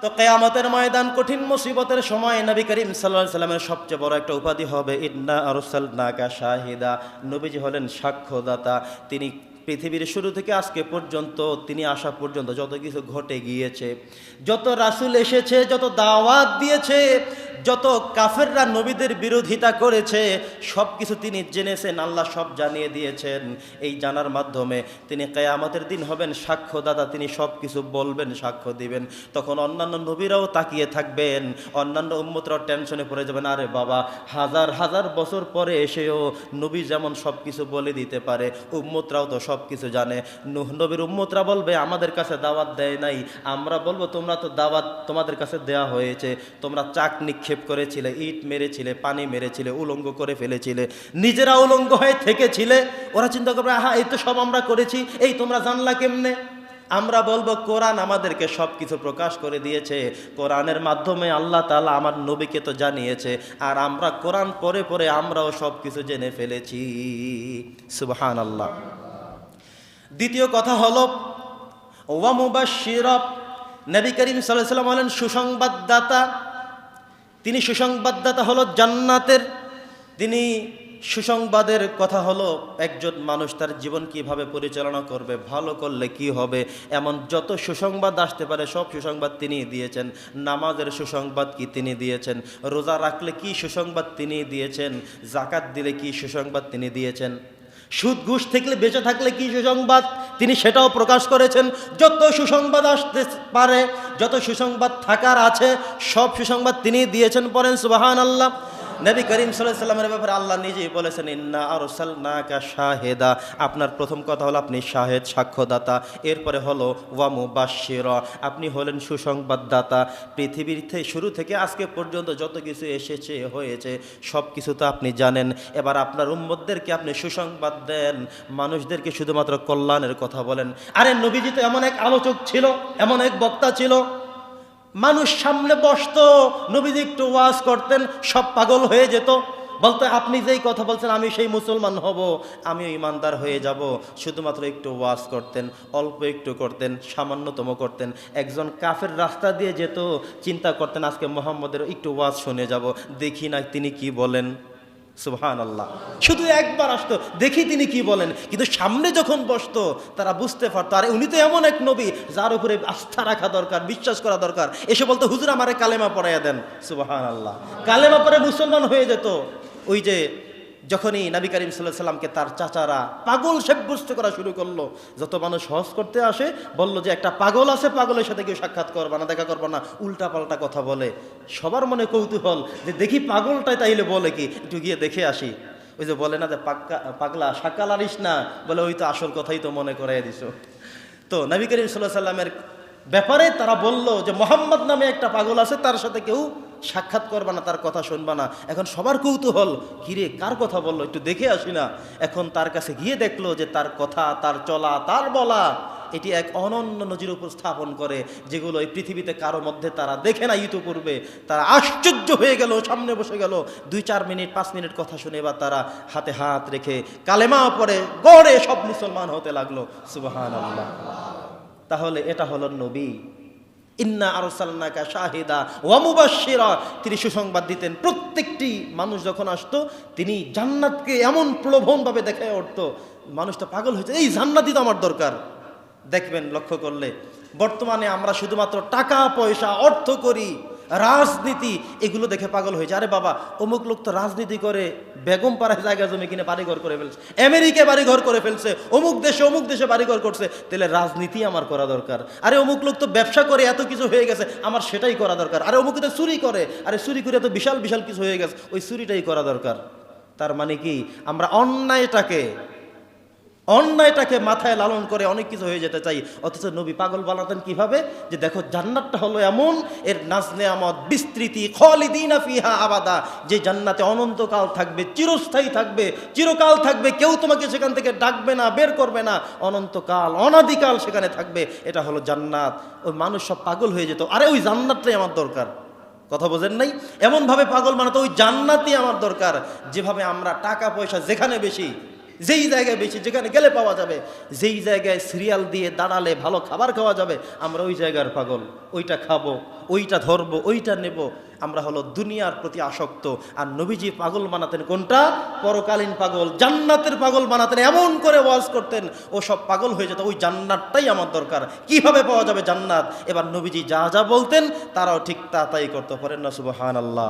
তো কেয়ামতের ময়দান কঠিন মুসিবতের সময় নবী করিম সাল্লাহ সাল্লামের সবচেয়ে বড় একটা উপাধি হবে, ইন্না আরসাল নাকা শাহিদা। নবীজি হলেন সাক্ষ্যদাতা। তিনি পৃথিবীর শুরু থেকে আজকে পর্যন্ত তিনি আসা পর্যন্ত যত কিছু ঘটে গিয়েছে, যত রাসূল এসেছে, যত দাওয়াত দিয়েছে, যত কাফেররা নবীদের বিরোধিতা করেছে সব কিছু তিনি জেনেছেন, আল্লাহ সব জানিয়ে দিয়েছেন। এই জানার মাধ্যমে তিনি কেয়ামতের দিন হবেন সাক্ষ্যদাতা তিনি সব কিছু বলবেন, সাক্ষ্য দিবেন। তখন অন্যান্য নবীরাও তাকিয়ে থাকবেন, অন্যান্য উম্মতরাও টেনশনে পড়ে যাবেন, আরে বাবা, হাজার হাজার বছর পরে এসেও নবী যেমন সব কিছু বলে দিতে পারে, উম্মতরাও তো সব কিছু জানে। নুহ নবীর উম্মতরা বলবে, আমাদের কাছে দাওয়াত দেয় নাই। আমরা বলব, তোমরা তো দাওয়াত তোমাদের কাছে দেয়া হয়েছে। তোমরা চাক নিক্ষেপ করেছিলে, ইট মেরেছিলে, পানি মেরেছিলে, উলঙ্গ করে ফেলেছিলে। নিজেরা উলঙ্গ হয়ে থেকেছিলে। ওরা চিন্তা করবে, আহা, এই তো সব আমরা করেছি। এই তোমরা জানলা কেমনে? আমরা বলব, কোরআন আমাদেরকে সব কিছু প্রকাশ করে দিয়েছে। কোরআনের মাধ্যমে আল্লাহ তালা আমার নবীকে তো জানিয়েছে। আর আমরা কোরআন পরে পরে আমরাও সব কিছু জেনে ফেলেছি। সুবহান আল্লাহ দ্বিতীয় কথা হলো ওয়ামুবাশিরব নবী করিম সাল্লাম হলেন সুসংবাদদাতা। তিনি সুসংবাদদাতা হলো জান্নাতের। তিনি সুসংবাদের কথা হলো একজন মানুষ তার জীবন কীভাবে পরিচালনা করবে, ভালো করলে কি হবে, এমন যত সুসংবাদ আসতে পারে, সব সুসংবাদ তিনি দিয়েছেন। নামাজের সুসংবাদ কি তিনি দিয়েছেন? রোজা রাখলে কি সুসংবাদ তিনি দিয়েছেন? জাকাত দিলে কি সুসংবাদ তিনি দিয়েছেন? সুদ, ঘুষ থেকলে বেঁচে থাকলে কি সুসংবাদ? তিনি সেটাও প্রকাশ করেছেন, যত সুসংবাদ আসতে পারে, যত সুসংবাদ থাকার আছে, সব সুসংবাদ তিনি দিয়েছেন পরেন সুবাহান আল্লাহ নবী করিম সাল্লামের ব্যাপারে আল্লাহ নিজেই বলেছেন, ইন্না আরসাল নাকা শাহেদা। আপনার প্রথম কথা হলো আপনি শাহেদ, সাক্ষ্যদাতা। এরপরে হলো ওয়ামু বাশির আপনি হলেন সুসংবাদদাতা। পৃথিবীর থেকে শুরু থেকে আজকে পর্যন্ত যত কিছু এসেছে, হয়েছে সব কিছু তো আপনি জানেন। এবার আপনার উম্মতদেরকে আপনি সুসংবাদ দেন। মানুষদেরকে শুধুমাত্র কল্যাণের কথা বলেন। আরে নবীজি তো এমন এক আলোচক ছিল, এমন এক বক্তা ছিল। মানুষ সামনে বসত, নবীজি একটু ওয়াজ করতেন, সব পাগল হয়ে যেত। বলতো, আপনি যেই কথা বলছেন, আমি সেই মুসলমান হব, আমি ইমানদার হয়ে যাব। শুধুমাত্র একটু ওয়াজ করতেন, অল্প একটু করতেন, সামান্যতম করতেন। একজন কাফের রাস্তা দিয়ে যেত, চিন্তা করতেন, আজকে মোহাম্মদের একটু ওয়াজ শুনে যাব, দেখি না তিনি কি বলেন। সুবহান আল্লাহ শুধু একবার আসতো, দেখি তিনি কি বলেন। কিন্তু সামনে যখন বসতো, তারা বুঝতে পারতো, আর উনি তো এমন এক নবী, যার উপরে আস্থা রাখা দরকার, বিশ্বাস করা দরকার। এসে বলতো, হুজুর, আমারে কালেমা পড়াইয়া দেন। সুবাহান আল্লাহ কালেমা পরে মুসলমান হয়ে যেত। ওই যে যখনই নবী করিম সাল্লাহ সাল্লামকে তার চাচারা পাগল সাব্যস্ত করা শুরু করল, যত মানুষ হজ করতে আসে, বলল যে একটা পাগল আছে, পাগলের সাথে কেউ সাক্ষাৎ করবা না, দেখা করবা না উল্টা পাল্টা কথা বলে। সবার মনে কৌতূহল যে দেখি পাগলটাই তাইলে বলে কি? একটু গিয়ে দেখে আসি। ওই যে বলে না যে পাক্কা, পাগলা, সাকাল আরিস না, বলে ওই তো আসল কথাই তো মনে করাই দিছ। তো নবী করিম সাল্লাহ সাল্লামের ব্যাপারে তারা বলল যে মোহাম্মদ নামে একটা পাগল আছে, তার সাথে কেউ সাক্ষাৎ করবা না, তার কথা শুনবা না। এখন সবার কৌতূহল। কিরে, কার কথা বলল? একটু দেখে আসি না। এখন তার কাছে গিয়ে দেখল যে তার কথা, তার চলা, তার বলা, এটি এক অনন্য নজির উপস্থাপন করে, যেগুলো এই পৃথিবীতে কারও মধ্যে তারা দেখে না ইতিপূর্বে। তারা আশ্চর্য হয়ে গেল, সামনে বসে গেল। দুই, চার মিনিট, পাঁচ মিনিট কথা শুনে এবার তারা হাতে হাত রেখে কালেমা পরে গড়ে সব মুসলমান হতে লাগল। সুবাহান আল্লাহ তাহলে এটা হলো নবী। ইন্না আরসালনাকা শাহিদা ওয়ামুবাসীরা তিনি সুসংবাদ দিতেন। প্রত্যেকটি মানুষ যখন আসতো, তিনি জান্নাতকে এমন প্রলোভনভাবে দেখায় উঠতো, মানুষটা পাগল হয়েছে, এই জান্নাতই তো আমার দরকার। দেখবেন লক্ষ্য করলে। বর্তমানে আমরা শুধুমাত্র টাকা, পয়সা, অর্থ করি। রাজনীতি, এগুলো দেখে পাগল হয়েছে। আরে বাবা, অমুক লোক তো রাজনীতি করে, বেগম পাড়ায় জায়গা জমি কিনে বাড়িঘর করে ফেলছে। আমেরিকায় বাড়িঘর করে ফেলছে, অমুক দেশে অমুক দেশে বাড়িঘর করছে। তাহলে রাজনীতি আমার করা দরকার। আরে অমুক লোক তো ব্যবসা করে, এত কিছু হয়ে গেছে, আমার সেটাই করা দরকার। আরে অমুক তো চুরি করে, আরে চুরি করে এত বিশাল বিশাল কিছু হয়ে গেছে, ওই চুরিটাই করা দরকার। তার মানে কি, আমরা অন্যায়টাকে অন্যায়টাকে মাথায় লালন করে অনেক কিছু হয়ে যেতে চাই। অথচ নবী পাগল বানাতেন কীভাবে? যে দেখো, জান্নাতটা হলো এমন, এর নাজনে আমদ বিস্তৃতি, খলিদিনা ফিহা আবাদা। যে জান্নাতে অনন্তকাল থাকবে, চিরস্থায়ী থাকবে, চিরকাল থাকবে, কেউ তোমাকে সেখান থেকে ডাকবে না, বের করবে না। অনন্তকাল, অনাদিকাল সেখানে থাকবে, এটা হলো জান্নাত। ওই মানুষ সব পাগল হয়ে যেত। আরে ওই জান্নাতটাই আমার দরকার। কথা বোঝেন নাই? এমনভাবে পাগল মানে তো ওই জান্নাতই আমার দরকার। যেভাবে আমরা টাকা পয়সা যেখানে বেশি যেই জায়গায় বেশি যেখানে গেলে পাওয়া যাবে, যেই জায়গায় সিরিয়াল দিয়ে দাঁড়ালে ভালো খাবার খাওয়া যাবে, আমরা ওই জায়গার পাগল। ওইটা খাব, ওইটা ধরবো, ওইটা নেব। আমরা হলো দুনিয়ার প্রতি আসক্ত। আর নবীজি পাগল বানাতেন কোনটা? পরকালীন পাগল, জান্নাতের পাগল বানাতেন, এমন করে ওয়াজ করতেন, ও সব পাগল হয়ে যেত, ওই জান্নাতটাই আমার দরকার। কীভাবে পাওয়া যাবে জান্নাত? এবার নবীজি যা যা বলতেন, তারাও ঠিক তা তাই করতে। পারেন না সুবহান আল্লাহ